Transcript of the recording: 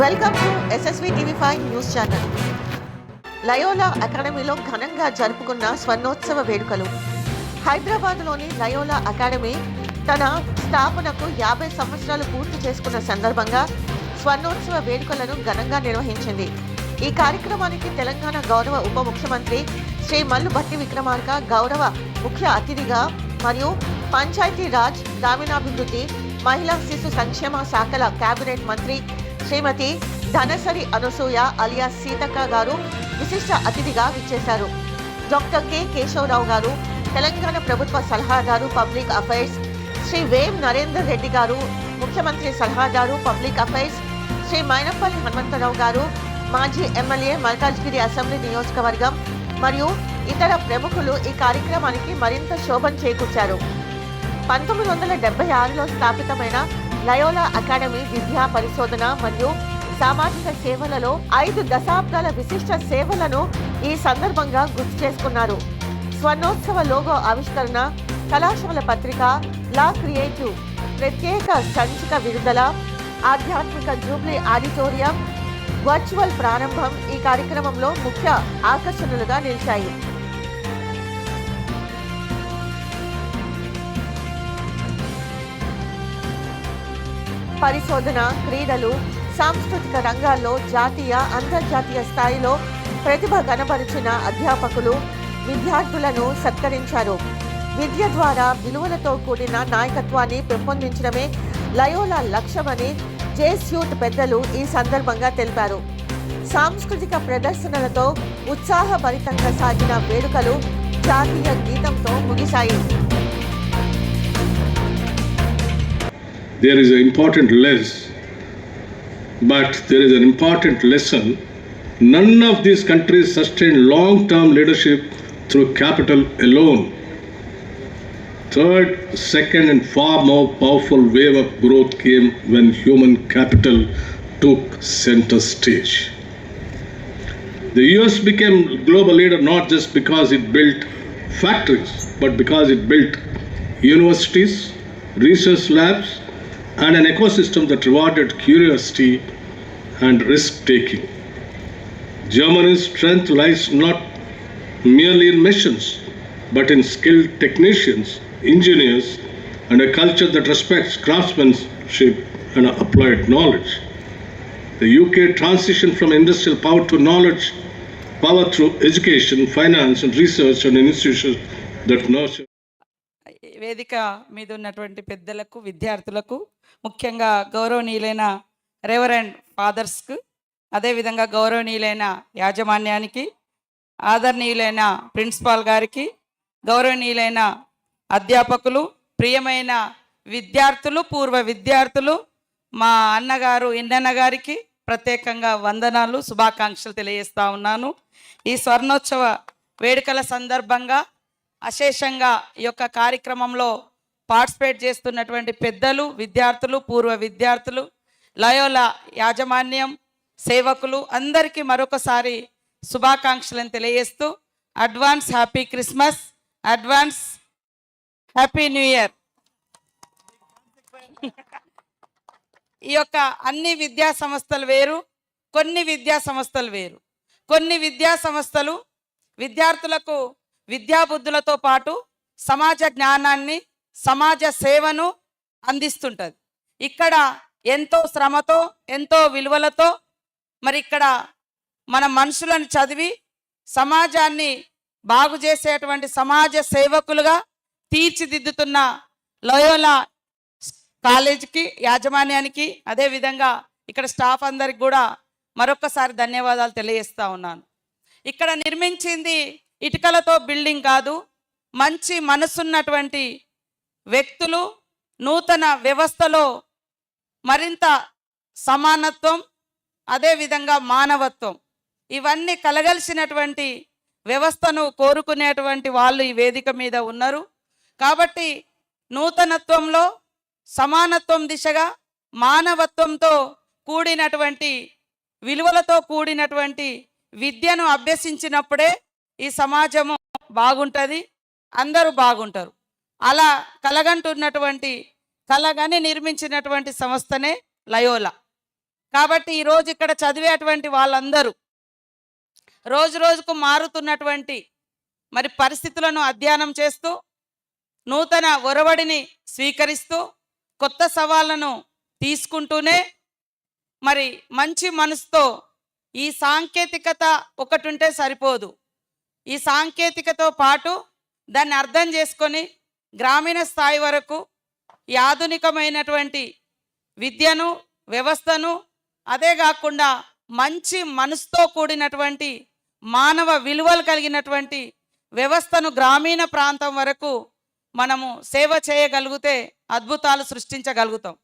Welcome to SSV TV five news channel Loyola అకాడమీలో ఘనంగా జరుపుకున్న స్వర్ణోత్సవ వేడుకలు. హైదరాబాద్లోని లయోలా అకాడమీ తన స్థాపనకు యాభై సంవత్సరాలు పూర్తి చేసుకున్న సందర్భంగా స్వర్ణోత్సవ వేడుకలను ఘనంగా నిర్వహించింది. ఈ కార్యక్రమానికి తెలంగాణ గౌరవ ఉప ముఖ్యమంత్రి శ్రీ మల్లు భట్టి విక్రమార్క గౌరవ ముఖ్య అతిథిగా మరియు పంచాయతీ రాజ్ గ్రామీణాభివృద్ధి మహిళా శిశు సంక్షేమ శాఖల కేబినెట్ మంత్రి శ్రీమతి ధనసరి అనసూయ అలియా సీతక్క గారు విశిష్ట అతిథిగా విచ్చేశారు. Doctor K. కేశవరావు గారు తెలంగాణ ప్రభుత్వ సలహాదారు పబ్లిక్ అఫైర్స్ శ్రీ వేం నరేందర్ రెడ్డి గారు ముఖ్యమంత్రి సలహాదారు పబ్లిక్ అఫైర్స్ శ్రీ మైనప్పల్లి హనుమంతరావు గారు మాజీ ఎమ్మెల్యే మల్కాజ్గిరి అసెంబ్లీ నియోజకవర్గం మరియు ఇతర ప్రముఖులు ఈ కార్యక్రమానికి మరింత శోభం చేకూర్చారు. పంతొమ్మిది వందల డెబ్బై ఆరులో స్థాపితమైన లయోలా అకాడమీ విద్యా పరిశోధన మరియు సామాజిక సేవలలో ఐదు దశాబ్దాల విశిష్ట సేవలను ఈ సందర్భంగా గుర్తు చేసుకున్నారు. స్వర్ణోత్సవ లోగో ఆవిష్కరణ కళాశాల పత్రిక లా క్రియేటివ్ ప్రత్యేక సంచిక విడుదల ఆధ్యాత్మిక జూబ్లీ ఆడిటోరియం వర్చువల్ ప్రారంభం ఈ కార్యక్రమంలో ముఖ్య ఆకర్షణలుగా నిలిచాయి. పరిశోధన క్రీడలు సాంస్కృతిక రంగాల్లో జాతీయ అంతర్జాతీయ స్థాయిలో ప్రతిభ కనబరిచిన అధ్యాపకులు విద్యార్థులను సత్కరించారు. విద్య ద్వారా విలువలతో కూడిన నాయకత్వాన్ని పెంపొందించడమే లయోలా లక్ష్యమని జేస్యూట్ పెద్దలు ఈ సందర్భంగా తెలిపారు. సాంస్కృతిక ప్రదర్శనలతో ఉత్సాహభరితంగా సాగిన వేడుకలు జాతీయ గీతంతో ముగిశాయి. There is an important less, but there is an important lesson. None of these countries sustain long term leadership through capital alone. Third, second, and far more powerful wave of growth came when human capital took center stage. The US became global leader not just because it built factories, but because it built universities, research labs, and an ecosystem that rewarded curiosity and risk taking. Germany's strength lies not merely in missions, but in skilled technicians, engineers, and a culture that respects craftsmanship and applied knowledge. The UK transition from industrial power to knowledge power through education, finance, and research and institutions that nurture. వేదిక మీద ఉన్నటువంటి పెద్దలకు విద్యార్థులకు ముఖ్యంగా గౌరవనీయులైన reverend ఫాదర్స్కు అదేవిధంగా గౌరవనీయులైన యాజమాన్యానికి ఆదరణీయులైన ప్రిన్సిపాల్ గారికి గౌరవనీయులైన అధ్యాపకులు ప్రియమైన విద్యార్థులు పూర్వ విద్యార్థులు మా అన్నగారు ఇండన్న గారికి ప్రత్యేకంగా వందనాలు శుభాకాంక్షలు తెలియజేస్తా ఉన్నాను. ఈ స్వర్ణోత్సవ వేడుకల సందర్భంగా అశేషంగా ఈ యొక్క కార్యక్రమంలో పార్టిసిపేట్ చేస్తున్నటువంటి పెద్దలు విద్యార్థులు పూర్వ విద్యార్థులు లయోలా యాజమాన్యం సేవకులు అందరికీ మరొకసారి శుభాకాంక్షలను తెలియజేస్తూ advance happy Christmas advance happy new year. ఈ యొక్క అన్ని విద్యా సంస్థలు వేరు కొన్ని విద్యా సంస్థలు వేరు. కొన్ని విద్యా సంస్థలు విద్యార్థులకు విద్యాబుద్ధులతో పాటు సమాజ జ్ఞానాన్ని సమాజ సేవను అందిస్తుంటుంది. ఇక్కడ ఎంతో శ్రమతో ఎంతో విలువలతో మరి ఇక్కడ మన మనుషులను చదివి సమాజాన్ని బాగు చేసేటువంటి సమాజ సేవకులుగా తీర్చిదిద్దుతున్న లయోలా కాలేజీకి యాజమాన్యానికి అదేవిధంగా ఇక్కడ స్టాఫ్ అందరికి కూడా మరొకసారి ధన్యవాదాలు తెలియజేస్తా ఉన్నాను. ఇక్కడ నిర్మించింది ఇటుకలతో బిల్డింగ్ కాదు మంచి మనసున్నటువంటి వ్యక్తులు నూతన వ్యవస్థలో మరింత సమానత్వం అదేవిధంగా మానవత్వం. ఇవన్నీ కలగలిసినటువంటి వ్యవస్థను కోరుకునేటువంటి వాళ్ళు ఈ వేదిక మీద ఉన్నారు. కాబట్టి నూతనత్వంలో సమానత్వం దిశగా మానవత్వంతో కూడినటువంటి విలువలతో కూడినటువంటి విద్యను అభ్యసించినప్పుడే ఈ సమాజము బాగుంటుంది అందరూ బాగుంటారు. అలా కలగంటున్నటువంటి కలగని నిర్మించినటువంటి సంస్థనే లయోలా. కాబట్టి ఈరోజు ఇక్కడ చదివేటువంటి వాళ్ళందరూ రోజు రోజుకు మారుతున్నటువంటి మరి పరిస్థితులను అధ్యయనం చేస్తూ నూతన ఒరవడిని స్వీకరిస్తూ కొత్త సవాళ్ళను తీసుకుంటూనే మరి మంచి మనసుతో ఈ సాంకేతికత ఒకటి ఉంటే సరిపోదు. ఈ సాంకేతికతో పాటు దాన్ని అర్థం చేసుకొని గ్రామీణ స్థాయి వరకు ఈ ఆధునికమైనటువంటి విద్యను వ్యవస్థను అదే కాకుండా మంచి మనసుతో కూడినటువంటి మానవ విలువలు కలిగినటువంటి వ్యవస్థను గ్రామీణ ప్రాంతం వరకు మనము సేవ చేయగలిగితే అద్భుతాలు సృష్టించగలుగుతాం.